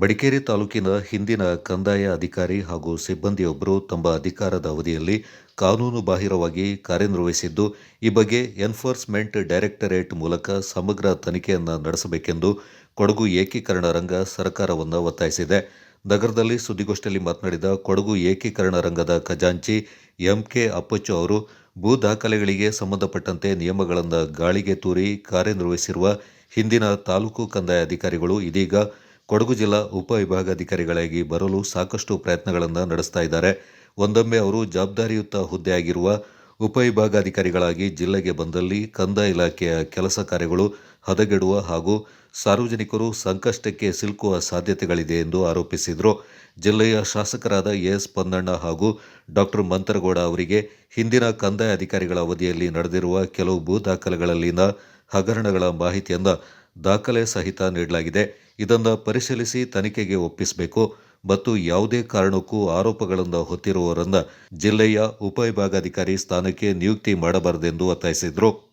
ಮಡಿಕೇರಿ ತಾಲೂಕಿನ ಹಿಂದಿನ ಕಂದಾಯ ಅಧಿಕಾರಿ ಹಾಗೂ ಸಿಬ್ಬಂದಿಯೊಬ್ಬರು ತಮ್ಮ ಅಧಿಕಾರದ ಅವಧಿಯಲ್ಲಿ ಕಾನೂನು ಬಾಹಿರವಾಗಿ ಕಾರ್ಯನಿರ್ವಹಿಸಿದ್ದು, ಈ ಬಗ್ಗೆ ಎನ್ಫೋರ್ಸ್ಮೆಂಟ್ ಡೈರೆಕ್ಟರೇಟ್ ಮೂಲಕ ಸಮಗ್ರ ತನಿಖೆಯನ್ನು ನಡೆಸಬೇಕೆಂದು ಕೊಡಗು ಏಕೀಕರಣ ರಂಗ ಸರ್ಕಾರವನ್ನು ಒತ್ತಾಯಿಸಿದೆ. ನಗರದಲ್ಲಿ ಸುದ್ದಿಗೋಷ್ಠಿಯಲ್ಲಿ ಮಾತನಾಡಿದ ಕೊಡಗು ಏಕೀಕರಣ ರಂಗದ ಖಜಾಂಚಿ ಎಂಕೆ ಅಪ್ಪಚ್ಚು ಅವರು, ಭೂ ದಾಖಲೆಗಳಿಗೆ ಸಂಬಂಧಪಟ್ಟಂತೆ ನಿಯಮಗಳನ್ನು ಗಾಳಿಗೆ ತೂರಿ ಕಾರ್ಯನಿರ್ವಹಿಸಿರುವ ಹಿಂದಿನ ತಾಲೂಕು ಕಂದಾಯ ಅಧಿಕಾರಿಗಳು ಇದೀಗ ಕೊಡಗು ಜಿಲ್ಲಾ ಉಪವಿಭಾಗಾಧಿಕಾರಿಗಳಾಗಿ ಬರಲು ಸಾಕಷ್ಟು ಪ್ರಯತ್ನಗಳನ್ನು ನಡೆಸ್ತಾ ಇದ್ದಾರೆ. ಒಂದೊಮ್ಮೆ ಅವರು ಜವಾಬ್ದಾರಿಯುತ ಹುದ್ದೆಯಾಗಿರುವ ಉಪವಿಭಾಗಾಧಿಕಾರಿಗಳಾಗಿ ಜಿಲ್ಲೆಗೆ ಬಂದಲ್ಲಿ ಕಂದಾಯ ಇಲಾಖೆಯ ಕೆಲಸ ಕಾರ್ಯಗಳು ಹದಗೆಡುವ ಹಾಗೂ ಸಾರ್ವಜನಿಕರು ಸಂಕಷ್ಟಕ್ಕೆ ಸಿಲುಕುವ ಸಾಧ್ಯತೆಗಳಿದೆ ಎಂದು ಆರೋಪಿಸಿದರು. ಜಿಲ್ಲೆಯ ಶಾಸಕರಾದ ಎಸ್ ಪೊನ್ನಣ್ಣ ಹಾಗೂ ಡಾಕ್ಟರ್ ಮಂತರಗೌಡ ಅವರಿಗೆ ಹಿಂದಿನ ಕಂದಾಯ ಅಧಿಕಾರಿಗಳ ಅವಧಿಯಲ್ಲಿ ನಡೆದಿರುವ ಕೆಲವು ಭೂ ದಾಖಲೆಗಳಲ್ಲಿನ ಹಗರಣಗಳ ಮಾಹಿತಿಯನ್ನು ದಾಖಲೆ ಸಹಿತ ನೀಡಲಾಗಿದೆ. ಇದನ್ನು ಪರಿಶೀಲಿಸಿ ತನಿಖೆಗೆ ಒಪ್ಪಿಸಬೇಕು. ಮತ್ತು ಯಾವುದೇ ಕಾರಣಕ್ಕೂ ಆರೋಪಗಳನ್ನು ಹೊತ್ತಿರುವವರನ್ನು ಜಿಲ್ಲೆಯ ಉಪವಿಭಾಗಾಧಿಕಾರಿ ಸ್ಥಾನಕ್ಕೆ ನಿಯುಕ್ತಿ ಮಾಡಬಾರದೆಂದು ಒತ್ತಾಯಿಸಿದರು.